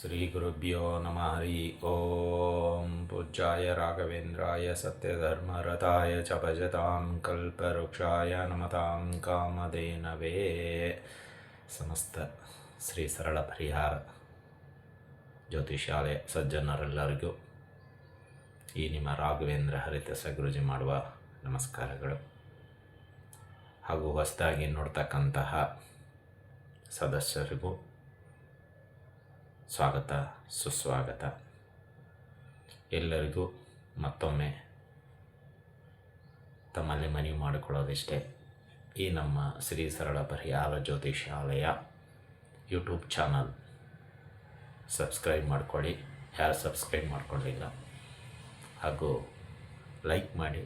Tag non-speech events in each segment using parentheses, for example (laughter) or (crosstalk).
ಶ್ರೀ ಶ್ರೀಗುರುಭ್ಯೋ ನಮಃ. ಹರಿ ಓಂ. ಪೂಜ್ಯಾಯ ರಾಘವೇಂದ್ರಾಯ ಸತ್ಯಧರ್ಮರಥಾಯ ಚ ಭಜತಾಂ ಕಲ್ಪವೃಕ್ಷಾಯ ನಮತಾಂ ಕಾಮಧೇನವೇ. ಸಮಸ್ತ ಶ್ರೀ ಸರಳ ಪರಿಹಾರ ಜ್ಯೋತಿಷಾಲಯ ಸಜ್ಜನರೆಲ್ಲರಿಗೂ ಈ ನಿಮ್ಮ ರಾಘವೇಂದ್ರ ಹರಿತ ಸಗುರುಜಿ ಮಾಡುವ ನಮಸ್ಕಾರಗಳು. ಹಾಗೂ ಹೊಸದಾಗಿ ನೋಡ್ತಕ್ಕಂತಹ ಸದಸ್ಯರಿಗೂ ಸ್ವಾಗತ, ಸುಸ್ವಾಗತ. ಎಲ್ಲರಿಗೂ ಮತ್ತೊಮ್ಮೆ ತಮ್ಮಲ್ಲಿ ಮನವಿ ಮಾಡಿಕೊಳ್ಳೋದಿಷ್ಟೇ. ಈ ನಮ್ಮ ಶ್ರೀ ಸರಳ ಪರಿಹಾರ ಜ್ಯೋತಿಷಾಲಯ ಯೂಟ್ಯೂಬ್ ಚಾನಲ್. ಸಬ್ಸ್ಕ್ರೈಬ್ ಮಾಡ್ಕೊಳ್ಳಿ. ಯಾರು ಸಬ್ಸ್ಕ್ರೈಬ್ ಮಾಡಿಕೊಂಡಿಲ್ಲ ಹಾಗೂ ಲೈಕ್ ಮಾಡಿ,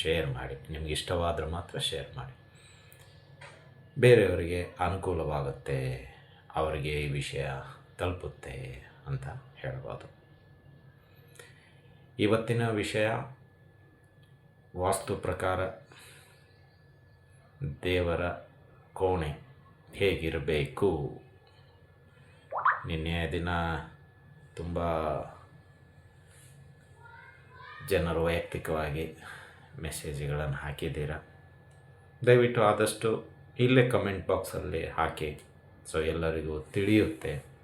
ಶೇರ್ ಮಾಡಿ. ನಿಮ್ಗೆ ಇಷ್ಟವಾದರೆ ಮಾತ್ರ ಶೇರ್ ಮಾಡಿ. ಬೇರೆಯವರಿಗೆ ಅನುಕೂಲವಾಗುತ್ತೆ ಅವರಿಗೆ ಈ ವಿಷಯ. ತಲುಪುತ್ತೆ ಅಂತ ಹೇಳ್ಬೋದು. ಇವತ್ತಿನ ವಿಷಯ ವಾಸ್ತು ಪ್ರಕಾರ ದೇವರ ಕೋಣೆ ಹೇಗಿರಬೇಕು? ನಿನ್ನೆ ದಿನ ತುಂಬ ಜನರು ವೈಯಕ್ತಿಕವಾಗಿ ಮೆಸೇಜ್ಗಳನ್ನು ಹಾಕಿದ್ದೀರ? ದಯವಿಟ್ಟು ಆದಷ್ಟು ಇಲ್ಲೇ ಕಮೆಂಟ್ ಬಾಕ್ಸಲ್ಲಿ ಹಾಕಿ. ಸೊ ಎಲ್ಲರಿಗೂ ತಿಳಿಯುತ್ತೆ.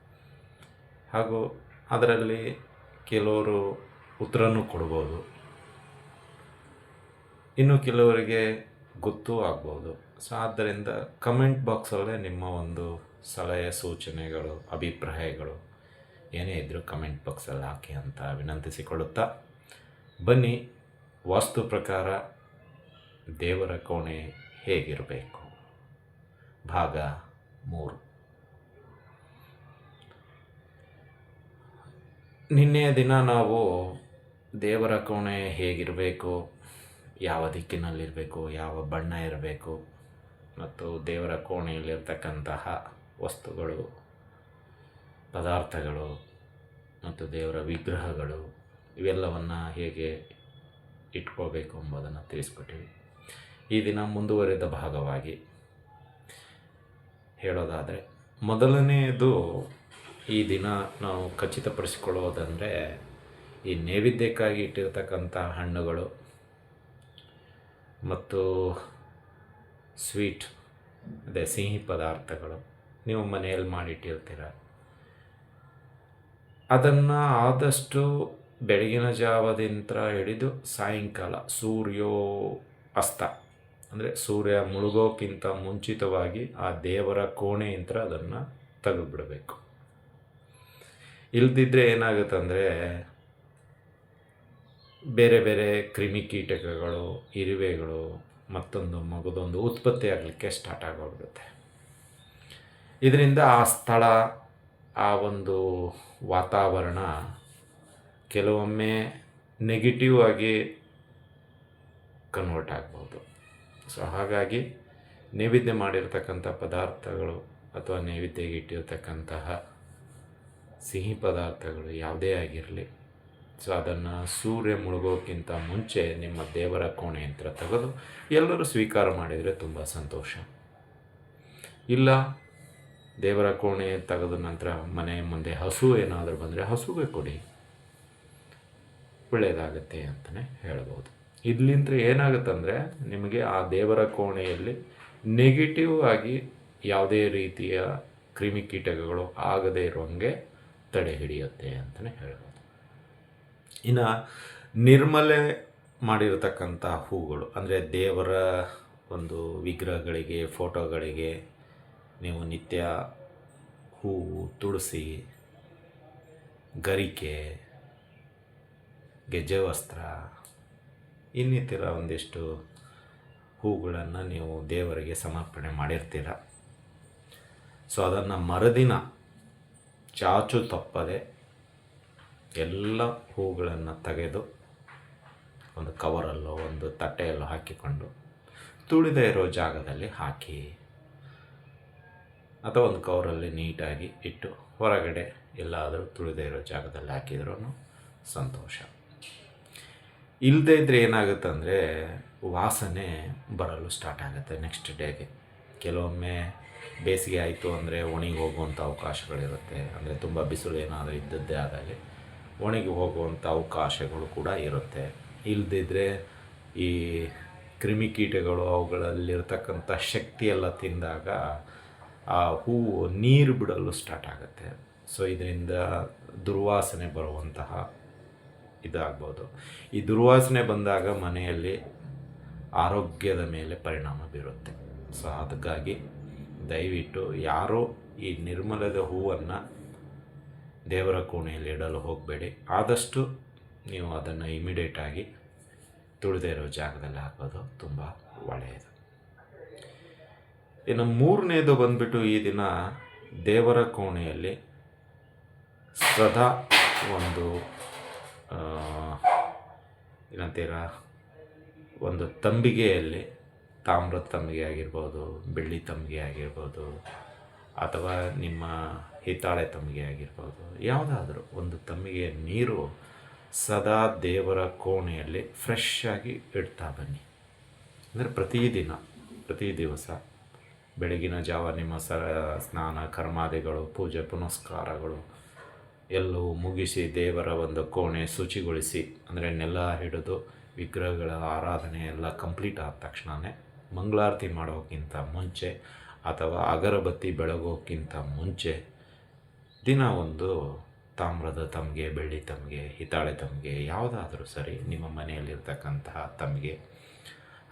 ಹಾಗೂ ಅದರಲ್ಲಿ ಕೆಲವರು ಉತ್ತರನೂ ಕೊಡ್ಬೋದು. ಇನ್ನು ಕೆಲವರಿಗೆ ಗೊತ್ತೂ ಆಗ್ಬೋದು. ಸೊ ಆದ್ದರಿಂದ ಕಮೆಂಟ್ ಬಾಕ್ಸಲ್ಲೇ ನಿಮ್ಮ ಒಂದು ಸಲಹೆ, ಸೂಚನೆಗಳು, ಅಭಿಪ್ರಾಯಗಳು ಏನೇ ಇದ್ದರೂ ಕಮೆಂಟ್ ಬಾಕ್ಸಲ್ಲಿ ಹಾಕಿ ಅಂತ ವಿನಂತಿಸಿಕೊಳ್ಳುತ್ತಾ ಬನ್ನಿ. ವಾಸ್ತು ಪ್ರಕಾರ ದೇವರ ಕೋಣೆ ಹೇಗಿರಬೇಕು? ಭಾಗ ಮೂರು. ನಿನ್ನೆಯ ದಿನ ನಾವು ದೇವರ ಕೋಣೆ ಹೇಗಿರಬೇಕು, ಯಾವ ದಿಕ್ಕಿನಲ್ಲಿರಬೇಕು, ಯಾವ ಬಣ್ಣ ಇರಬೇಕು, ಮತ್ತು ದೇವರ ಕೋಣೆಯಲ್ಲಿರ್ತಕ್ಕಂತಹ ವಸ್ತುಗಳು, ಪದಾರ್ಥಗಳು, ಮತ್ತು ದೇವರ ವಿಗ್ರಹಗಳು, ಇವೆಲ್ಲವನ್ನು ಹೇಗೆ ಇಟ್ಕೋಬೇಕು ಎಂಬುದನ್ನು ತಿಳಿಸ್ಕೊಟ್ಟಿವಿ. ಈ ದಿನ ಮುಂದುವರಿದ ಭಾಗವಾಗಿ ಹೇಳೋದಾದರೆ, ಮೊದಲನೆಯದು ಈ ದಿನ ನಾವು ಖಚಿತಪಡಿಸಿಕೊಳ್ಳೋದಂದರೆ ಈ ನೈವೇದ್ಯಕ್ಕಾಗಿ ಇಟ್ಟಿರ್ತಕ್ಕಂಥ ಹಣ್ಣುಗಳು ಮತ್ತು ಸ್ವೀಟ್, ಅದೇ ಸಿಹಿ ಪದಾರ್ಥಗಳು ನೀವು ಮನೆಯಲ್ಲಿ ಮಾಡಿಟ್ಟಿರ್ತೀರ ಅದನ್ನು ಆದಷ್ಟು ಬೆಳಗಿನ ಜಾವದಿಂದ ಹಿಡಿದು ಸಾಯಂಕಾಲ ಸೂರ್ಯೋ ಅಸ್ತ, ಅಂದರೆ ಸೂರ್ಯ ಮುಳುಗೋಕ್ಕಿಂತ ಮುಂಚಿತವಾಗಿ ಆ ದೇವರ ಕೋಣೆಯಿಂದ ಅದನ್ನು ತೆಗೆದುಬಿಡಬೇಕು. ಇಲ್ದಿದ್ರೆ ಏನಾಗುತ್ತಂದರೆ ಬೇರೆ ಬೇರೆ ಕ್ರಿಮಿಕೀಟಕಗಳು ಇರುವೆಗಳು, ಮತ್ತೊಂದು ಮಗದೊಂದು ಉತ್ಪತ್ತಿ ಆಗಲಿಕ್ಕೆ ಸ್ಟಾರ್ಟ್ ಆಗೋಗ್ಬಿಡುತ್ತೆ. ಇದರಿಂದ ಆ ಸ್ಥಳ, ಆ ಒಂದು ವಾತಾವರಣ ಕೆಲವೊಮ್ಮೆ ನೆಗೆಟಿವ್ ಆಗಿ ಕನ್ವರ್ಟ್ ಆಗ್ಬೋದು. ಸೊ ಹಾಗಾಗಿ ನೈವೇದ್ಯ ಮಾಡಿರ್ತಕ್ಕಂಥ ಪದಾರ್ಥಗಳು ಅಥವಾ ನೈವೇದ್ಯಗೆ ಇಟ್ಟಿರ್ತಕ್ಕಂತಹ ಸಿಹಿ ಪದಾರ್ಥಗಳು ಯಾವುದೇ ಆಗಿರಲಿ. ಸೊ, ಅದನ್ನು ಸೂರ್ಯ ಮುಳುಗೋಕ್ಕಿಂತ ಮುಂಚೆ ನಿಮ್ಮ ದೇವರ ಕೋಣೆ ಯಂತ್ರ ತೆಗೆದು ಎಲ್ಲರೂ ಸ್ವೀಕಾರ ಮಾಡಿದರೆ ತುಂಬ ಸಂತೋಷ. ಇಲ್ಲ, ದೇವರ ಕೋಣೆ ತೆಗೆದ ನಂತರ ಮನೆ ಮುಂದೆ ಹಸು ಏನಾದರೂ ಬಂದರೆ ಹಸುಗೆ ಕೊಡಿ. ಒಳ್ಳೆಯದಾಗತ್ತೆ ಅಂತಲೇ ಹೇಳ್ಬೋದು. ಇದ್ಲಿಂತ ಏನಾಗುತ್ತಂದರೆ ನಿಮಗೆ ಆ ದೇವರ ಕೋಣೆಯಲ್ಲಿ ನೆಗೆಟಿವ್ ಆಗಿ ಯಾವುದೇ ರೀತಿಯ ಕ್ರಿಮಿಕೀಟಕಗಳು ಆಗದೇ ಇರುವಂಗೆ ತಡೆ ಹಿಡಿಯುತ್ತೆ ಅಂತಲೇ ಹೇಳ್ಬೋದು. ಇನ್ನು ನಿರ್ಮಲೆ ಮಾಡಿರತಕ್ಕಂಥ ಹೂಗಳು, ಅಂದರೆ ದೇವರ ಒಂದು ವಿಗ್ರಹಗಳಿಗೆ, ಫೋಟೋಗಳಿಗೆ ನೀವು ನಿತ್ಯ ಹೂವು ತುಳಸಿ, ಗರಿಕೆ ಗೆಜ್ಜೆ ವಸ್ತ್ರ ಇನ್ನಿತರ ಒಂದಿಷ್ಟು ಹೂಗಳನ್ನು ನೀವು ದೇವರಿಗೆ ಸಮರ್ಪಣೆ ಮಾಡಿರ್ತೀರ. ಸೊ ಅದನ್ನು ಮರುದಿನ ಚಾಚು ತಪ್ಪದೆ ಎಲ್ಲ ಹೂಗಳನ್ನು ತೆಗೆದು ಒಂದು ಕವರಲ್ಲೋ, ಒಂದು ತಟ್ಟೆಯಲ್ಲೋ ಹಾಕಿಕೊಂಡು ತುಳಿದ ಇರೋ ಜಾಗದಲ್ಲಿ ಹಾಕಿ, ಅಥವಾ ಒಂದು ಕವರಲ್ಲಿ ನೀಟಾಗಿ ಇಟ್ಟು ಹೊರಗಡೆ ಎಲ್ಲಾದರೂ ತುಳಿದೇ ಇರೋ ಜಾಗದಲ್ಲಿ ಹಾಕಿದ್ರೂ ಸಂತೋಷ. ಇಲ್ಲದೇ ಇದ್ದರೆ ಏನಾಗುತ್ತೆ ಅಂದರೆ ವಾಸನೆ ಬರಲು ಸ್ಟಾರ್ಟ್ ಆಗುತ್ತೆ ನೆಕ್ಸ್ಟ್ ಡೇಗೆ ಕೆಲವೊಮ್ಮೆ ಬೇಸಿಗೆ ಆಯಿತು ಅಂದರೆ ಒಣಗಿ ಹೋಗುವಂಥ ಅವಕಾಶಗಳಿರುತ್ತೆ. ಅಂದರೆ ತುಂಬ ಬಿಸಿಲು ಏನಾದರೂ ಇದ್ದದ್ದೇ ಆದಾಗೆ ಒಣಗಿ ಹೋಗುವಂಥ ಅವಕಾಶಗಳು ಕೂಡ ಇರುತ್ತೆ. ಇಲ್ಲದಿದ್ದರೆ ಈ ಕ್ರಿಮಿಕೀಟಗಳು ಅವುಗಳಲ್ಲಿರ್ತಕ್ಕಂಥ ಶಕ್ತಿಯೆಲ್ಲ ತಿಂದಾಗ ಆ ಹೂವು ನೀರು ಬಿಡಲು ಸ್ಟಾರ್ಟ್ ಆಗುತ್ತೆ. ಸೊ, ಇದರಿಂದ ದುರ್ವಾಸನೆ ಬರುವಂತಹ ಇದಾಗ್ಬೋದು. ಈ ದುರ್ವಾಸನೆ ಬಂದಾಗ ಮನೆಯಲ್ಲಿ ಆರೋಗ್ಯದ ಮೇಲೆ ಪರಿಣಾಮ ಬೀರುತ್ತೆ. ಸೊ, ಅದಕ್ಕಾಗಿ ದಯವಿಟ್ಟು ಯಾರೋ ಈ ನಿರ್ಮಲದ ಹೂವನ್ನು ದೇವರ ಕೋಣೆಯಲ್ಲಿ ಇಡಲು ಹೋಗಬೇಡಿ. ಆದಷ್ಟು ನೀವು ಅದನ್ನು ಇಮಿಡಿಯೇಟಾಗಿ ತುಳಿದೇ ಇರೋ ಜಾಗದಲ್ಲಿ ಹಾಕೋದು ತುಂಬ ಒಳ್ಳೆಯದು. ಇನ್ನು ಮೂರನೇದು ಬಂದ್ಬಿಟ್ಟು ಈ ದಿನ ದೇವರ ಕೋಣೆಯಲ್ಲಿ ಸದಾ ಒಂದು ಏನಂತೀರ, ಒಂದು ತಂಬಿಗೆಯಲ್ಲಿ ತಾಮ್ರದ ತಂಬಿಗೆ ಆಗಿರ್ಬೋದು, ಬೆಳ್ಳಿ ತಂಬಿಗೆ ಆಗಿರ್ಬೋದು, ಅಥವಾ ನಿಮ್ಮ ಹಿತ್ತಾಳೆ ತಂಬಿಗೆ ಆಗಿರ್ಬೋದು, ಯಾವುದಾದ್ರೂ ಒಂದು ತಂಬಿಗೆಯ ನೀರು ಸದಾ ದೇವರ ಕೋಣೆಯಲ್ಲಿ ಫ್ರೆಶ್ ಆಗಿ ಇಡ್ತಾ ಬನ್ನಿ. ಅಂದರೆ ಪ್ರತಿದಿನ ಪ್ರತಿ ದಿವಸ ಬೆಳಗಿನ ಜಾವ ನಿಮ್ಮ ಸ, ಸ್ನಾನ, ಕರ್ಮಾದಿಗಳು, ಪೂಜೆ, ಪುನಸ್ಕಾರಗಳು ಎಲ್ಲವೂ ಮುಗಿಸಿ ದೇವರ ಒಂದು ಕೋಣೆ ಶುಚಿಗೊಳಿಸಿ, ಅಂದರೆ ನೆಲ ಹಿಡಿದು ವಿಗ್ರಹಗಳ ಆರಾಧನೆ ಎಲ್ಲ ಕಂಪ್ಲೀಟ್ ಆದ ತಕ್ಷಣವೇ ಮಂಗಳಾರತಿ ಮಾಡೋಕ್ಕಿಂತ ಮುಂಚೆ ಅಥವಾ ಅಗರಬತ್ತಿ ಬೆಳಗೋಕ್ಕಿಂತ ಮುಂಚೆ ದಿನ ಒಂದು ತಾಮ್ರದ ತಮಗೆ, ಬೆಳ್ಳಿ ತಮಗೆ, ಹಿತ್ತಾಳೆ ತಮಗೆ ಯಾವುದಾದ್ರೂ ಸರಿ ನಿಮ್ಮ ಮನೆಯಲ್ಲಿರ್ತಕ್ಕಂತಹ ತಮಗೆ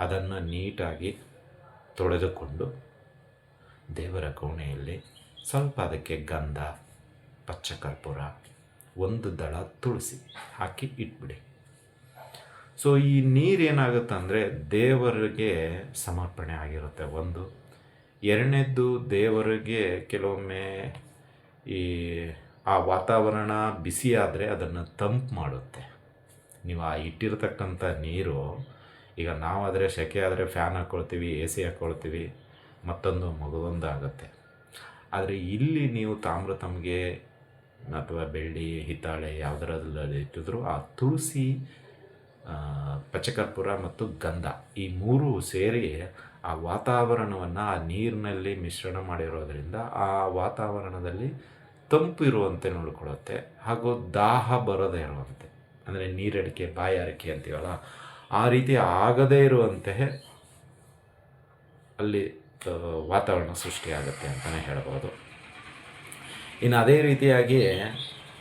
ಅದನ್ನು ನೀಟಾಗಿ ತೊಳೆದುಕೊಂಡು ದೇವರ ಕೋಣೆಯಲ್ಲಿ ಸ್ವಲ್ಪ ಅದಕ್ಕೆ ಗಂಧ, ಪಚ್ಚಕರ್ಪೂರ, ಒಂದು ದಳ ತುಳಸಿ ಹಾಕಿ ಇಟ್ಬಿಡಿ. ಸೊ ಈ ನೀರು ಏನಾಗುತ್ತೆ ಅಂದರೆ ದೇವರಿಗೆ ಸಮರ್ಪಣೆ ಆಗಿರುತ್ತೆ. ಒಂದು. ಎರಡನೇದ್ದು ದೇವರಿಗೆ ಕೆಲವೊಮ್ಮೆ ಈ, ಆ ವಾತಾವರಣ ಬಿಸಿ ಆದರೆ ಅದನ್ನು ತಂಪು ಮಾಡುತ್ತೆ. ನೀವು ಆ ಇಟ್ಟಿರತಕ್ಕಂಥ ನೀರು, ಈಗ ನಾವಾದರೆ ಸೆಕೆ ಆದರೆ ಫ್ಯಾನ್ ಹಾಕ್ಕೊಳ್ತೀವಿ ಎ ಸಿ ಹಾಕ್ಕೊಳ್ತೀವಿ ಮತ್ತೊಂದು ಮಗದೊಂದು ಆಗುತ್ತೆ ಆದರೆ ಇಲ್ಲಿ ನೀವು ತಾಮ್ರ ತಮಗೆ ಅಥವಾ ಬೆಳ್ಳಿ, ಹಿತ್ತಾಳೆ ಯಾವುದರಲ್ಲಿ ಇಟ್ಟಿದ್ರು ಆ ತುಳಸಿ ಆ, ಪಚ್ಚಕರ್ಪೂರ ಮತ್ತು ಗಂಧ. ಈ ಮೂರು ಸೇರಿ ಆ ವಾತಾವರಣವನ್ನು ಆ ನೀರಿನಲ್ಲಿ ಮಿಶ್ರಣ ಮಾಡಿರೋದ್ರಿಂದ ಆ ವಾತಾವರಣದಲ್ಲಿ ತಂಪು ಇರುವಂತೆ ನೋಡಿಕೊಳ್ಳುತ್ತೆ. ಹಾಗೂ ದಾಹ ಬರದೇ ಇರುವಂತೆ. ಅಂದರೆ ನೀರಡಿಕೆ ಬಾಯಾರಿಕೆ ಅಂತೀವಲ್ಲ ಆ ರೀತಿ ಆಗದೇ ಇರುವಂತೆ ಅಲ್ಲಿ ವಾತಾವರಣ ಸೃಷ್ಟಿಯಾಗುತ್ತೆ ಅಂತಲೇ ಹೇಳ್ಬೋದು. ಇನ್ನು ಅದೇ ರೀತಿಯಾಗಿ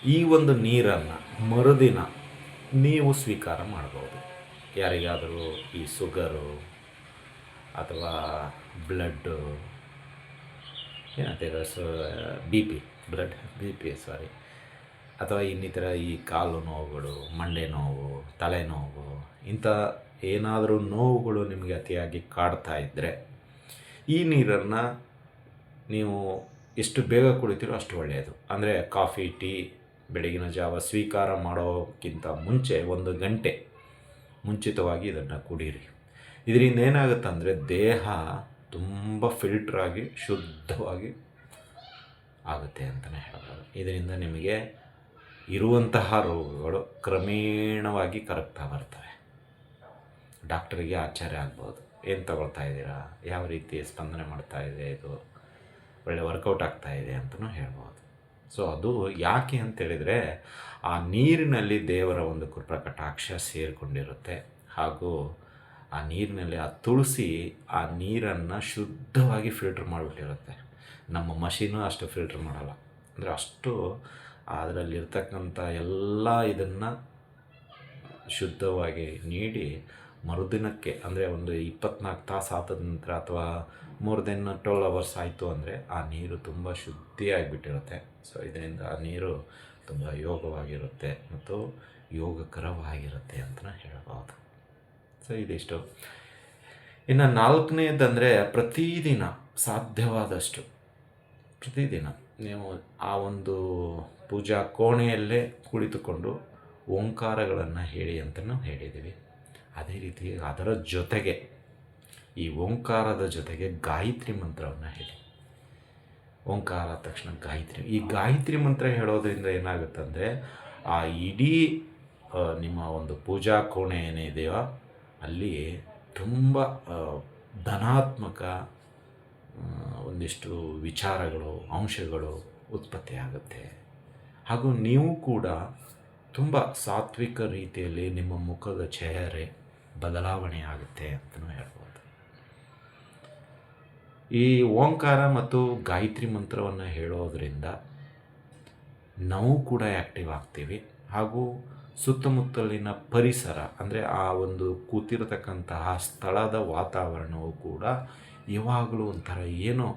ಈ ಒಂದು ನೀರನ್ನು ಮರುದಿನ ನೀವು ಸ್ವೀಕಾರ ಮಾಡ್ಬೋದು ಯಾರಿಗಾದರೂ ಈ ಸುಗರು ಅಥವಾ blood ಏನಂತೀರ so B P blood B P sorry ಅಥವಾ ಇನ್ನಿತರ ಈ ಕಾಲು ನೋವುಗಳು, ಮಂಡೆ ನೋವು ತಲೆನೋವು ಇಂಥ ಏನಾದರೂ ನೋವುಗಳು ನಿಮಗೆ ಅತಿಯಾಗಿ ಕಾಡ್ತಾ ಇದ್ದರೆ ಈ ನೀರನ್ನು ನೀವು ಎಷ್ಟು ಬೇಗ ಕುಡಿತೀರೋ ಅಷ್ಟು ಒಳ್ಳೆಯದು. ಅಂದರೆ ಕಾಫಿ, ಟೀ ಬೆಳಗಿನ ಜಾವ ಸ್ವೀಕಾರ ಮಾಡೋಕ್ಕಿಂತ ಮುಂಚೆ ಒಂದು ಗಂಟೆ ಮುಂಚಿತವಾಗಿ ಇದನ್ನು ಕುಡೀರಿ. ಇದರಿಂದ ಏನಾಗುತ್ತೆ ಅಂದರೆ ದೇಹ ತುಂಬ ಫಿಲ್ಟ್ರಾಗಿ ಶುದ್ಧವಾಗಿ ಆಗುತ್ತೆ ಅಂತಲೇ ಹೇಳ್ಬೋದು. ಇದರಿಂದ ನಿಮಗೆ ಇರುವಂತಹ ರೋಗಗಳು ಕ್ರಮೇಣವಾಗಿ ಕರಗ್ತಾ ಬರ್ತವೆ. ಡಾಕ್ಟರಿಗೆ ಆಶ್ಚರ್ಯ ಆಗ್ಬೋದು. ಏನು ತಗೊಳ್ತಾ ಇದ್ದೀರಾ? ಯಾವ ರೀತಿ ಸ್ಪಂದನೆ ಮಾಡ್ತಾ ಇದೆ ಇದು? ಒಳ್ಳೆ ವರ್ಕೌಟ್ ಆಗ್ತಾ ಇದೆ ಅಂತಲೂ ಹೇಳ್ಬೋದು. ಸೊ ಅದು ಯಾಕೆ ಅಂತೇಳಿದರೆ, ಆ ನೀರಿನಲ್ಲಿ ದೇವರ ಒಂದು ಕೃಪ ಕಟಾಕ್ಷ ಸೇರಿಕೊಂಡಿರುತ್ತೆ. ಹಾಗೂ ಆ ನೀರಿನಲ್ಲಿ ಆ ತುಳಸಿ ಆ ನೀರನ್ನು ಶುದ್ಧವಾಗಿ ಫಿಲ್ಟ್ರ್ ಮಾಡಿಬಿಟ್ಟಿರುತ್ತೆ. ನಮ್ಮ ಮಷೀನು ಅಷ್ಟು ಫಿಲ್ಟ್ರ್ ಮಾಡಲ್ಲ. ಅಂದರೆ ಅಷ್ಟು ಅದರಲ್ಲಿರ್ತಕ್ಕಂಥ ಎಲ್ಲ ಇದನ್ನು ಶುದ್ಧವಾಗಿ ನೀಡಿ ಮರುದಿನಕ್ಕೆ, ಅಂದರೆ ಒಂದು ಇಪ್ಪತ್ನಾಲ್ಕು ತಾಸು ಆದ ನಂತರ ಅಥವಾ ಮೋರ್ ದೆನ್ ಟ್ವೆಲ್ ಅವರ್ಸ್ ಆಯಿತು ಅಂದರೆ ಆ ನೀರು ತುಂಬ ಶುದ್ಧಿಯಾಗಿಬಿಟ್ಟಿರುತ್ತೆ. ಸೊ ಇದರಿಂದ ಆ ನೀರು ತುಂಬ ಯೋಗವಾಗಿರುತ್ತೆ ಮತ್ತು ಯೋಗಕರವಾಗಿರುತ್ತೆ ಅಂತಲೇ ಹೇಳಬಹುದು ಸೊ ಇದಿಷ್ಟು. ಇನ್ನು ನಾಲ್ಕನೇದಂದರೆ ಪ್ರತಿದಿನ ಸಾಧ್ಯವಾದಷ್ಟು, ಪ್ರತಿದಿನ ನೀವು ಆ ಒಂದು ಪೂಜಾ ಕೋಣೆಯಲ್ಲೇ ಕುಳಿತುಕೊಂಡು ಓಂಕಾರಗಳನ್ನು ಹೇಳಿ ಅಂತಲೂ ಹೇಳಿದ್ದೀವಿ. ಅದೇ ರೀತಿ ಅದರ ಜೊತೆಗೆ, ಈ ಓಂಕಾರದ ಜೊತೆಗೆ ಗಾಯತ್ರಿ ಮಂತ್ರವನ್ನು ಹೇಳಿ. ಓಂಕಾರ ತಕ್ಷಣ ಗಾಯತ್ರಿ, ಈ ಗಾಯತ್ರಿ ಮಂತ್ರ ಹೇಳೋದ್ರಿಂದ ಏನಾಗುತ್ತಂದರೆ, ಆ ಇಡೀ ನಿಮ್ಮ ಒಂದು ಪೂಜಾ ಕೋಣೆ ಏನಿದೆಯೋ ಅಲ್ಲಿ ತುಂಬ ಧನಾತ್ಮಕ ಒಂದಿಷ್ಟು ವಿಚಾರಗಳು, ಅಂಶಗಳು ಉತ್ಪತ್ತಿ ಆಗುತ್ತೆ. ಹಾಗೂ ನೀವು ಕೂಡ ತುಂಬ ಸಾತ್ವಿಕ ರೀತಿಯಲ್ಲಿ ನಿಮ್ಮ ಮುಖದ ಚೆಹರೆ ಬದಲಾವಣೆ ಆಗುತ್ತೆ ಅಂತಲೂ ಹೇಳ್ಬೋದು. ಈ ಓಂಕಾರ ಮತ್ತು ಗಾಯತ್ರಿ ಮಂತ್ರವನ್ನು ಹೇಳೋದ್ರಿಂದ ನಾವು ಕೂಡ ಆ್ಯಕ್ಟಿವ್ ಆಗ್ತೀವಿ. ಹಾಗೂ ಸುತ್ತಮುತ್ತಲಿನ ಪರಿಸರ, ಅಂದರೆ ಆ ಒಂದು ಕೂತಿರತಕ್ಕಂತಹ ಸ್ಥಳದ ವಾತಾವರಣವು ಕೂಡ ಯಾವಾಗಲೂ ಒಂಥರ ಏನೋ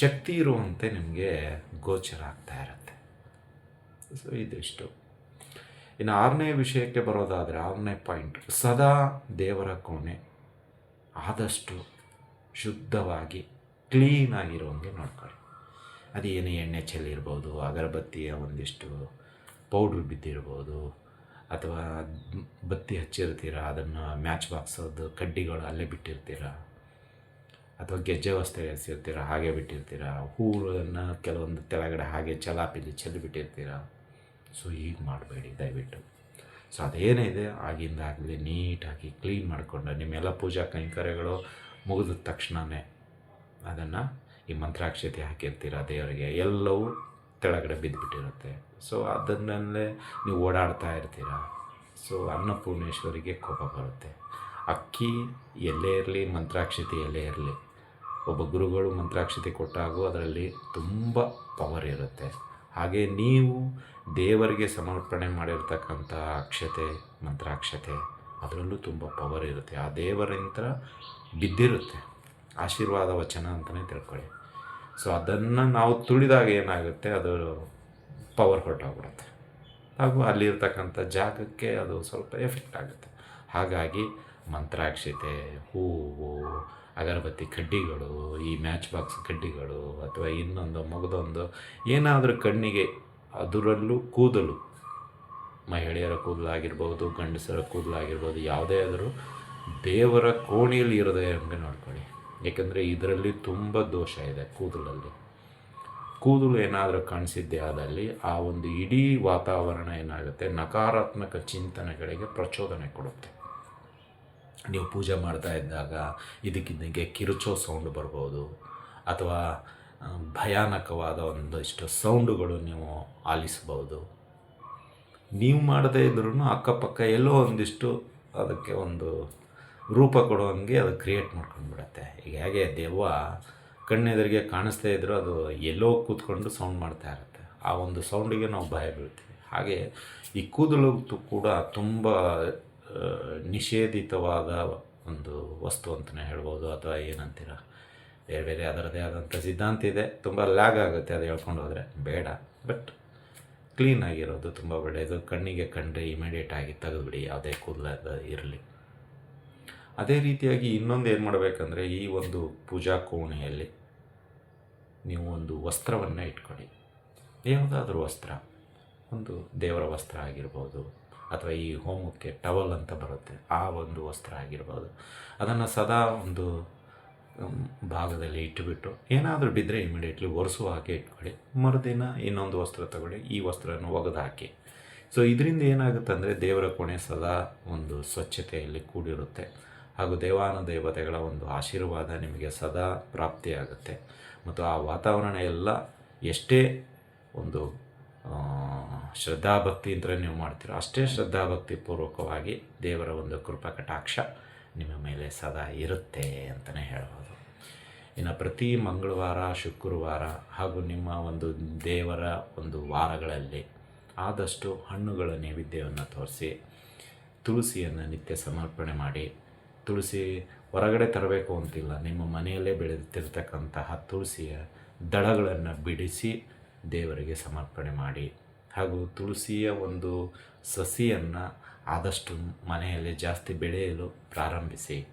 ಶಕ್ತಿ ಇರುವಂತೆ ನಿಮಗೆ ಗೋಚರ ಆಗ್ತಾ ಇರುತ್ತೆ. ಸೊ ಇದಿಷ್ಟು. ಇನ್ನು ಆರನೇ ವಿಷಯಕ್ಕೆ ಬರೋದಾದರೆ ಆರನೇ ಪಾಯಿಂಟ್, ಸದಾ ದೇವರ ಕೋಣೆ ಆದಷ್ಟು ಶುದ್ಧವಾಗಿ ಕ್ಲೀನಾಗಿರೋಂಗೆ ನೋಡ್ಕೊಳ್ಳಿ. ಅದೇನು ಎಣ್ಣೆ ಚೆಲ್ಲಿರ್ಬೋದು ಅಗರಬತ್ತಿಯ ಒಂದಿಷ್ಟು ಪೌಡ್ರ್ ಬಿದ್ದಿರ್ಬೋದು, ಅಥವಾ ಬತ್ತಿ ಹಚ್ಚಿರ್ತೀರ, ಅದನ್ನು ಮ್ಯಾಚ್ ಬಾಕ್ಸೋದು ಕಡ್ಡಿಗಳು ಅಲ್ಲೇ ಬಿಟ್ಟಿರ್ತೀರ, ಅಥವಾ ಗೆಜ್ಜೆ ವಸ್ತು ಎಸಿರ್ತೀರ ಹಾಗೆ ಬಿಟ್ಟಿರ್ತೀರ ಹೂವನ್ನು ಕೆಲವೊಂದು ಕೆಳಗಡೆ ಹಾಗೆ ಚಲಾಪಿಲಿ ಚೆಲ್ಲಿಬಿಟ್ಟಿರ್ತೀರ ಸೊ ಈಗ ಮಾಡಬೇಡಿ, ದಯವಿಟ್ಟು. ಸೊ ಅದೇನಿದೆ ಆಗಿಂದಾಗಲೇ ನೀಟಾಗಿ ಕ್ಲೀನ್ ಮಾಡಿಕೊಂಡು ನಿಮ್ಮೆಲ್ಲ ಪೂಜಾ ಕೈಂಕರ್ಯಗಳು ಮುಗಿದ ತಕ್ಷಣವೇ ಅದನ್ನು ಈ ಮಂತ್ರಾಕ್ಷತೆ ಹಾಕಿರ್ತೀರ ದೇವರಿಗೆ, ಎಲ್ಲವೂ ಕೆಳಗಡೆ ಬಿದ್ದುಬಿಟ್ಟಿರುತ್ತೆ ಸೊ ಅದನ್ನಲ್ಲೇ ನೀವು ಓಡಾಡ್ತಾ ಇರ್ತೀರ. ಸೊ ಅನ್ನಪೂರ್ಣೇಶ್ವರಿಗೆ ಕೋಪ ಬರುತ್ತೆ. ಅಕ್ಕಿ ಎಲ್ಲೇ ಇರಲಿ, ಮಂತ್ರಾಕ್ಷತೆ ಎಲ್ಲೇ ಇರಲಿ, ಒಬ್ಬ ಗುರುಗಳು ಮಂತ್ರಾಕ್ಷತೆ ಕೊಟ್ಟಾಗೂ ಅದರಲ್ಲಿ ತುಂಬ ಪವರ್ ಇರುತ್ತೆ. ಹಾಗೆ ನೀವು ದೇವರಿಗೆ ಸಮರ್ಪಣೆ ಮಾಡಿರ್ತಕ್ಕಂಥ ಅಕ್ಷತೆ, ಮಂತ್ರಾಕ್ಷತೆ, ಅದರಲ್ಲೂ ತುಂಬ ಪವರ್ ಇರುತ್ತೆ. ಆ ದೇವರಿಂತ ಬಿದ್ದಿರುತ್ತೆ. ಆಶೀರ್ವಾದ ವಚನ ಅಂತಲೇ ತಿಳ್ಕೊಳ್ಳಿ. ಸೊ ಅದನ್ನು ನಾವು ತುಳಿದಾಗ ಏನಾಗುತ್ತೆ? ಅದು ಪವರ್ ಹೊರಟೋಗ್ಬಿಡುತ್ತೆ. ಹಾಗೂ ಅಲ್ಲಿರ್ತಕ್ಕಂಥ ಜಾಗಕ್ಕೆ ಅದು ಸ್ವಲ್ಪ ಎಫೆಕ್ಟ್ ಆಗುತ್ತೆ. ಹಾಗಾಗಿ ಮಂತ್ರಾಕ್ಷತೆ, ಹೂವು ಅಗರಬತ್ತಿ ಕಡ್ಡಿಗಳು, ಈ ಮ್ಯಾಚ್ ಬಾಕ್ಸ್ ಕಡ್ಡಿಗಳು ಅಥವಾ ಇನ್ನೊಂದು ಮಗದೊಂದು ಏನಾದರೂ ಕಣ್ಣಿಗೆ ಅದರಲ್ಲೂ ಕೂದಲು, ಮಹಿಳೆಯರ ಕೂದಲಾಗಿರ್ಬೋದು, ಗಂಡಸರ ಕೂದಲಾಗಿರ್ಬೋದು, ಯಾವುದೇ ಆದರೂ ದೇವರ ಕೋಣೆಯಲ್ಲಿ ಇರೋದೇ ಹಂಗೆ ನೋಡ್ಕೊಳ್ಳಿ. ಏಕೆಂದರೆ ಇದರಲ್ಲಿ ತುಂಬ ದೋಷ ಇದೆ ಕೂದಲಲ್ಲಿ. ಕೂದಲು ಏನಾದರೂ ಕಾಣಿಸಿದ್ದೆ ಆದಲ್ಲಿ ಆ ಒಂದು ಇಡೀ ವಾತಾವರಣ ಏನಾಗುತ್ತೆ? ನಕಾರಾತ್ಮಕ ಚಿಂತನೆಗಳಿಗೆ ಪ್ರಚೋದನೆ ಕೊಡುತ್ತೆ. ನೀವು ಪೂಜೆ ಮಾಡ್ತಾ ಇದ್ದಾಗ ಇದಕ್ಕಿದ್ದಂಗೆ ಕಿರುಚೋ ಸೌಂಡ್ ಬರ್ಬೋದು ಅಥವಾ ಭಯಾನಕವಾದ ಒಂದಿಷ್ಟು ಸೌಂಡುಗಳು ನೀವು ಆಲಿಸ್ಬೋದು ನೀವು ಮಾಡದೇ ಇದ್ರೂ ಅಕ್ಕಪಕ್ಕ ಎಲ್ಲೋ ಒಂದಿಷ್ಟು ಅದಕ್ಕೆ ಒಂದು ರೂಪ ಕೊಡುವಂಗೆ ಅದು ಕ್ರಿಯೇಟ್ ಮಾಡ್ಕೊಂಡ್ಬಿಡತ್ತೆ. ಈಗ ಹೇಗೆ ದೆವ್ವ ಕಣ್ಣೆದುರಿಗೆ ಕಾಣಿಸ್ತಾ ಇದ್ದರೂ ಅದು ಎಲ್ಲೋ ಕೂತ್ಕೊಂಡು ಸೌಂಡ್ ಮಾಡ್ತಾ ಇರುತ್ತೆ. ಆ ಒಂದು ಸೌಂಡಿಗೆ ನಾವು ಭಯ ಬೀಳ್ತೀವಿ. ಹಾಗೆ ಈ ಕೂದಲು ಕೂಡ ತುಂಬ ನಿಷೇಧಿತವಾದ ಒಂದು ವಸ್ತು ಅಂತಲೇ ಹೇಳ್ಬೋದು, ಅಥವಾ ಏನಂತೀರ? ಬೇರೆ ಬೇರೆ ಅದರದೇ ಆದಂಥ ಸಿದ್ಧಾಂತ ಇದೆ. ತುಂಬ ಲ್ಯಾಗ್ ಆಗುತ್ತೆ ಅದು ಹೇಳ್ಕೊಂಡು ಹೋದರೆ. ಬೇಡ. ಬಟ್ ಕ್ಲೀನ್ ಆಗಿರೋದು ತುಂಬ ಒಳ್ಳೆಯದು ಕಣ್ಣಿಗೆ ಕಂಡ್ರೆ ಇಮಿಡಿಯೇಟ್ ಆಗಿ ತೆಗೆದುಬಿಡಿ. ಯಾವುದೇ ಕೂದಲದ ಇರಲಿ. ಅದೇ ರೀತಿಯಾಗಿ ಇನ್ನೊಂದು ಏನು ಮಾಡಬೇಕಂದ್ರೆ, ಈ ಒಂದು ಪೂಜಾ ಕೋಣೆಯಲ್ಲಿ ನೀವು ಒಂದು ವಸ್ತ್ರವನ್ನು ಇಟ್ಕೊಳ್ಳಿ. ಯಾವುದಾದ್ರೂ ವಸ್ತ್ರ. ಒಂದು ದೇವರ ವಸ್ತ್ರ ಆಗಿರ್ಬೋದು ಅಥವಾ ಈ ಹೋಮಕ್ಕೆ ಟವಲ್ ಅಂತ ಬರುತ್ತೆ, ಆ ಒಂದು ವಸ್ತ್ರ ಆಗಿರ್ಬೋದು. ಅದನ್ನು ಸದಾ ಒಂದು ಭಾಗದಲ್ಲಿ ಇಟ್ಟುಬಿಟ್ಟು, ಏನಾದರೂ ಬಿದ್ದರೆ ಇಮಿಡಿಯೇಟ್ಲಿ ಒರೆಸು ಹಾಕಿ ಇಟ್ಕೊಳ್ಳಿ. ಮರುದಿನ ಇನ್ನೊಂದು ವಸ್ತ್ರ ತಗೊಳ್ಳಿ, ಈ ವಸ್ತ್ರನ ಒಗೆದು ಹಾಕಿ ಸೊ ಇದರಿಂದ ಏನಾಗುತ್ತೆ ಅಂದರೆ ದೇವರ ಕೋಣೆ ಸದಾ ಒಂದು ಸ್ವಚ್ಛತೆಯಲ್ಲಿ ಕೂಡಿರುತ್ತೆ. ಹಾಗೂ ದೇವಾನು ದೇವತೆಗಳ ಒಂದು ಆಶೀರ್ವಾದ ನಿಮಗೆ ಸದಾ ಪ್ರಾಪ್ತಿಯಾಗುತ್ತೆ. ಮತ್ತು ಆ ವಾತಾವರಣ ಎಲ್ಲ ಎಷ್ಟೇ ಒಂದು ಆ, ಶ್ರದ್ಧಾಭಕ್ತಿ ಅಂತ ನೀವು ಮಾಡ್ತೀರೋ. ಅಷ್ಟೇ ಶ್ರದ್ಧಾಭಕ್ತಿ ಪೂರ್ವಕವಾಗಿ ದೇವರ ಒಂದು ಕೃಪಾ ಕಟಾಕ್ಷ ನಿಮ್ಮ ಮೇಲೆ ಸದಾ ಇರುತ್ತೆ ಅಂತಲೇ ಹೇಳ್ಬೋದು. ಇನ್ನು ಪ್ರತಿ ಮಂಗಳವಾರ ಶುಕ್ರವಾರ ಹಾಗೂ ನಿಮ್ಮ ಒಂದು ದೇವರ ಒಂದು ವಾರಗಳಲ್ಲಿ ಆದಷ್ಟು ಹಣ್ಣುಗಳ ನೈವೇದ್ಯವನ್ನು ತೋರಿಸಿ ತುಳಸಿಯನ್ನು ನಿತ್ಯ ಸಮರ್ಪಣೆ ಮಾಡಿ ತುಳಸಿ ಹೊರಗಡೆ ತರಬೇಕು ಅಂತಿಲ್ಲ ನಿಮ್ಮ ಮನೆಯಲ್ಲೇ ಬೆಳೆದಿರ್ತಕ್ಕಂತಹ ತುಳಸಿಯ ದಳಗಳನ್ನು ಬಿಡಿಸಿ ದೇವರಿಗೆ ಸಮರ್ಪಣೆ ಮಾಡಿ. ಹಾಗೂ ತುಳಸಿಯ ಒಂದು ಸಸಿಯನ್ನು ಆದಷ್ಟು ಮನೆಯಲ್ಲಿ ಜಾಸ್ತಿ ಬೆಳೆಯಲು ಪ್ರಾರಂಭಿಸಿ.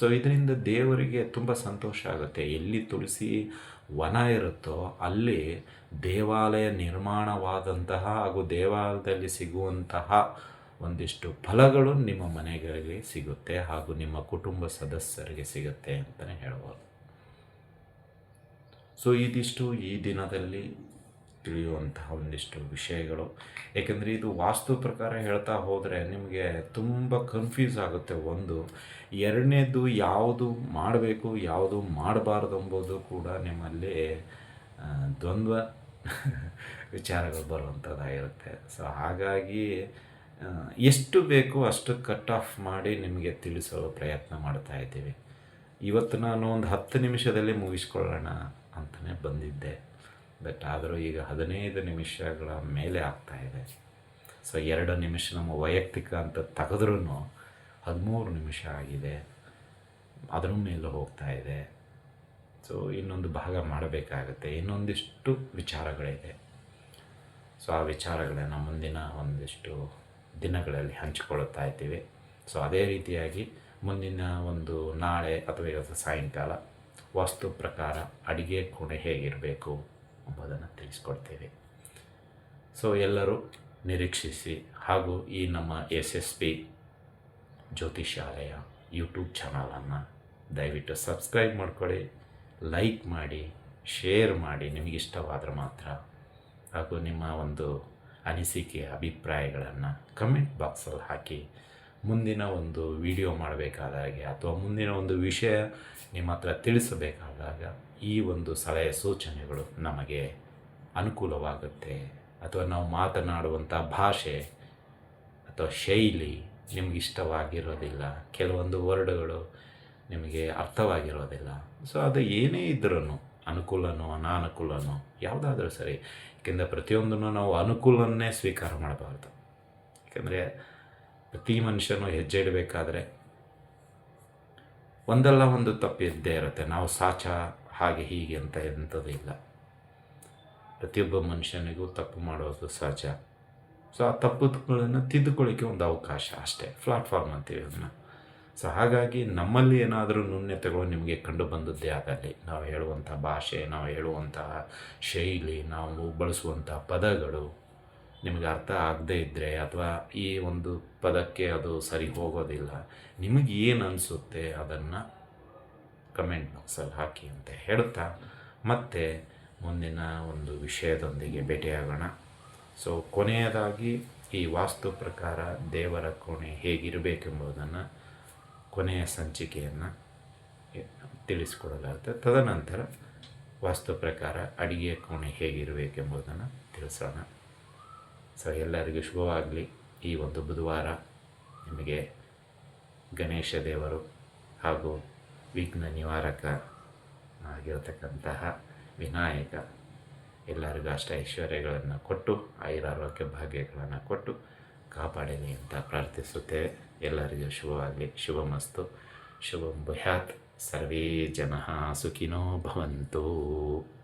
ಸೊ ಇದರಿಂದ ದೇವರಿಗೆ ತುಂಬ ಸಂತೋಷ ಆಗುತ್ತೆ. ಎಲ್ಲಿ ತುಳಸಿ ವನ ಇರುತ್ತೋ ಅಲ್ಲಿ ದೇವಾಲಯ ನಿರ್ಮಾಣವಾದಂತಹ ಹಾಗೂ ದೇವಾಲಯದಲ್ಲಿ ಸಿಗುವಂತಹ ಒಂದಿಷ್ಟು ಫಲಗಳು ನಿಮ್ಮ ಮನೆಗಳಿಗೆ ಸಿಗುತ್ತೆ ಹಾಗೂ ನಿಮ್ಮ ಕುಟುಂಬ ಸದಸ್ಯರಿಗೆ ಸಿಗುತ್ತೆ ಅಂತಲೇ ಹೇಳ್ಬೋದು. ಸೊ ಇದಿಷ್ಟು ಈ ದಿನದಲ್ಲಿ ತಿಳಿಯುವಂತಹ ಒಂದಿಷ್ಟು ವಿಷಯಗಳು. ಏಕೆಂದರೆ ಇದು ವಾಸ್ತು ಪ್ರಕಾರ ಹೇಳ್ತಾ ಹೋದರೆ ನಿಮಗೆ ತುಂಬ ಕನ್ಫ್ಯೂಸ್ ಆಗುತ್ತೆ ಒಂದು. ಎರಡನೇದು ಯಾವುದು ಮಾಡಬೇಕು, ಯಾವುದು ಮಾಡಬಾರ್ದು ಎಂಬುದು ಕೂಡ ನಿಮ್ಮಲ್ಲಿ ದ್ವಂದ್ವ (laughs) ವಿಚಾರಗಳು ಬರುವಂಥದ್ದಾಗಿರುತ್ತೆ ಸೊ ಹಾಗಾಗಿ ಎಷ್ಟು ಬೇಕು ಅಷ್ಟು ಕಟ್ ಆಫ್ ಮಾಡಿ ನಿಮಗೆ ತಿಳಿಸೋ ಪ್ರಯತ್ನ ಮಾಡ್ತಾ ಇದ್ದೀವಿ. ಇವತ್ತು ನಾನು ಒಂದು ಹತ್ತು ನಿಮಿಷದಲ್ಲಿ ಮುಗಿಸ್ಕೊಳ್ಳೋಣ ಅಂತಲೇ ಬಂದಿದ್ದೆ. ಬಟ್ ಆದರೂ ಈಗ ಹದಿನೈದು ನಿಮಿಷಗಳ ಮೇಲೆ ಆಗ್ತಾ ಇದೆ. ಸೊ ಎರಡು ನಿಮಿಷ ನಮ್ಮ ವೈಯಕ್ತಿಕ ಅಂತ ತೆಗೆದ್ರೂ ಹದಿಮೂರು ನಿಮಿಷ ಆಗಿದೆ. ಅದ್ರ ಮೇಲೆ ಹೋಗ್ತಾ ಇದೆ. ಸೊ ಇನ್ನೊಂದು ಭಾಗ ಮಾಡಬೇಕಾಗುತ್ತೆ. ಇನ್ನೊಂದಿಷ್ಟು ವಿಚಾರಗಳಿದೆ. ಸೊ ಆ ವಿಚಾರಗಳನ್ನು ಮುಂದಿನ ಒಂದಿಷ್ಟು ದಿನಗಳಲ್ಲಿ ಹಂಚಿಕೊಳ್ಳುತ್ತಾ ಇದ್ದೀವಿ. ಸೊ ಅದೇ ರೀತಿಯಾಗಿ ಮುಂದಿನ ಒಂದು ನಾಳೆ ಅಥವಾ ಇವತ್ತು ಸಾಯಂಕಾಲ ವಾಸ್ತು ಪ್ರಕಾರ ಅಡಿಗೆ ಕೋಣೆ ಹೇಗಿರಬೇಕು? ಎಂಬುದನ್ನು ತಿಳಿಸ್ಕೊಡ್ತೇವೆ. ಸೊ ಎಲ್ಲರೂ ನಿರೀಕ್ಷಿಸಿ. ಹಾಗೂ ಈ ನಮ್ಮ ಎಸ್ ಎಸ್ ಪಿ ಜ್ಯೋತಿಷಾಲಯ ಯೂಟ್ಯೂಬ್ ಚಾನಲನ್ನು ದಯವಿಟ್ಟು ಸಬ್ಸ್ಕ್ರೈಬ್ ಮಾಡ್ಕೊಳ್ಳಿ, ಲೈಕ್ ಮಾಡಿ, ಶೇರ್ ಮಾಡಿ. ನಿಮಗೆ ಇಷ್ಟವಾದರೆ ಮಾತ್ರ. ಹಾಗೂ ನಿಮ್ಮ ಒಂದು ಅನಿಸಿಕೆ, ಅಭಿಪ್ರಾಯಗಳನ್ನು ಕಮೆಂಟ್ ಬಾಕ್ಸಲ್ಲಿ ಹಾಕಿ. ಮುಂದಿನ ಒಂದು ವಿಡಿಯೋ ಮಾಡಬೇಕಾದಾಗೆ ಅಥವಾ ಮುಂದಿನ ಒಂದು ವಿಷಯ ನಿಮ್ಮ ಹತ್ರ ತಿಳಿಸಬೇಕಾದಾಗ ಈ ಒಂದು ಸಲಹೆ ಸೂಚನೆಗಳು ನಮಗೆ ಅನುಕೂಲವಾಗುತ್ತೆ. ಅಥವಾ ನಾವು ಮಾತನಾಡುವಂಥ ಭಾಷೆ ಅಥವಾ ಶೈಲಿ ನಿಮಗೆ ಇಷ್ಟವಾಗಿರೋದಿಲ್ಲ. ಕೆಲವೊಂದು ವರ್ಡ್ಗಳು ನಿಮಗೆ ಅರ್ಥವಾಗಿರೋದಿಲ್ಲ. ಸೊ, ಅದು ಏನೇ ಇದ್ರೂ ಅನುಕೂಲನೋ, ಅನಾನುಕೂಲನೋ ಯಾವುದಾದ್ರೂ ಸರಿ. ಏಕೆಂದರೆ ಪ್ರತಿಯೊಂದನ್ನು ನಾವು ಅನುಕೂಲನ್ನೇ ಸ್ವೀಕಾರ ಮಾಡಬಾರ್ದು. ಯಾಕೆಂದರೆ ಪ್ರತಿ ಮನುಷ್ಯನೂ ಹೆಜ್ಜೆ ಇಡಬೇಕಾದ್ರೆ ಒಂದಲ್ಲ ಒಂದು ತಪ್ಪು ಇದ್ದೇ ಇರುತ್ತೆ. ನಾವು ಸಾಚ ಹಾಗೆ ಹೀಗೆ ಅಂತ ಎಂಥದ್ದು ಇಲ್ಲ. ಪ್ರತಿಯೊಬ್ಬ ಮನುಷ್ಯನಿಗೂ ತಪ್ಪು ಮಾಡೋದು ಸಹಜ. ಸೊ ಆ ತಪ್ಪುಗಳನ್ನು ತಿದ್ದುಕೊಳ್ಳಿಕ್ಕೆ ಒಂದು ಅವಕಾಶ ಅಷ್ಟೇ. ಪ್ಲಾಟ್ಫಾರ್ಮ್ ಅಂತೀವಿ ಅದನ್ನು. ಸೊ ಹಾಗಾಗಿ ನಮ್ಮಲ್ಲಿ ಏನಾದರೂ ನ್ಯೂನ್ಯತೆಗಳು ನಿಮಗೆ ಕಂಡು ಬಂದದ್ದೇ ಆಗಲಿ, ನಾವು ಹೇಳುವಂಥ ಭಾಷೆ, ನಾವು ಹೇಳುವಂತಹ ಶೈಲಿ, ನಾವು ಬಳಸುವಂಥ ಪದಗಳು ನಿಮಗೆ ಅರ್ಥ ಆಗದೇ ಇದ್ದರೆ ಅಥವಾ ಈ ಒಂದು ಪದಕ್ಕೆ ಅದು ಸರಿ ಹೋಗೋದಿಲ್ಲ, ನಿಮಗೆ ಏನು ಅನಿಸುತ್ತೆ ಅದನ್ನು ಕಮೆಂಟ್ ಬಾಕ್ಸಲ್ಲಿ ಹಾಕಿ ಅಂತ ಹೇಳ್ತಾ ಮತ್ತೆ ಮುಂದಿನ ಒಂದು ವಿಷಯದೊಂದಿಗೆ ಭೇಟಿಯಾಗೋಣ. ಸೊ ಕೊನೆಯದಾಗಿ ಈ ವಾಸ್ತು ಪ್ರಕಾರ ದೇವರ ಕೋಣೆ ಹೇಗಿರಬೇಕೆಂಬುದನ್ನು ಕೊನೆಯ ಸಂಚಿಕೆಯನ್ನು ತಿಳಿಸಿಕೊಡಲಾಗುತ್ತೆ. ತದನಂತರ ವಾಸ್ತು ಪ್ರಕಾರ ಅಡಿಗೆ ಕೋಣೆ ಹೇಗಿರಬೇಕೆಂಬುದನ್ನು ತಿಳಿಸೋಣ. ಸೊ ಎಲ್ಲರಿಗೂ ಶುಭವಾಗಲಿ. ಈ ಒಂದು ಬುಧವಾರ ನಿಮಗೆ ಗಣೇಶ ದೇವರು ಹಾಗೂ ವಿಘ್ನ ನಿವಾರಕ ಆಗಿರತಕ್ಕಂತಹ ವಿನಾಯಕ. ಎಲ್ಲರಿಗೂ ಅಷ್ಟ ಐಶ್ವರ್ಯಗಳನ್ನು ಕೊಟ್ಟು, ಐರಾರೋಗ್ಯ ಭಾಗ್ಯಗಳನ್ನು ಕೊಟ್ಟು ಕಾಪಾಡಲಿ ಅಂತ ಪ್ರಾರ್ಥಿಸುತ್ತೇವೆ. ಎಲ್ಲರಿಗೂ ಶುಭವಾಗಲಿ. ಶುಭಮಸ್ತು. ಶುಭಂ ಬುಹ್ಯಾತ್ ಸರ್ವೇ ಜನ ಸುಖಿನೋ ಭವಂತು.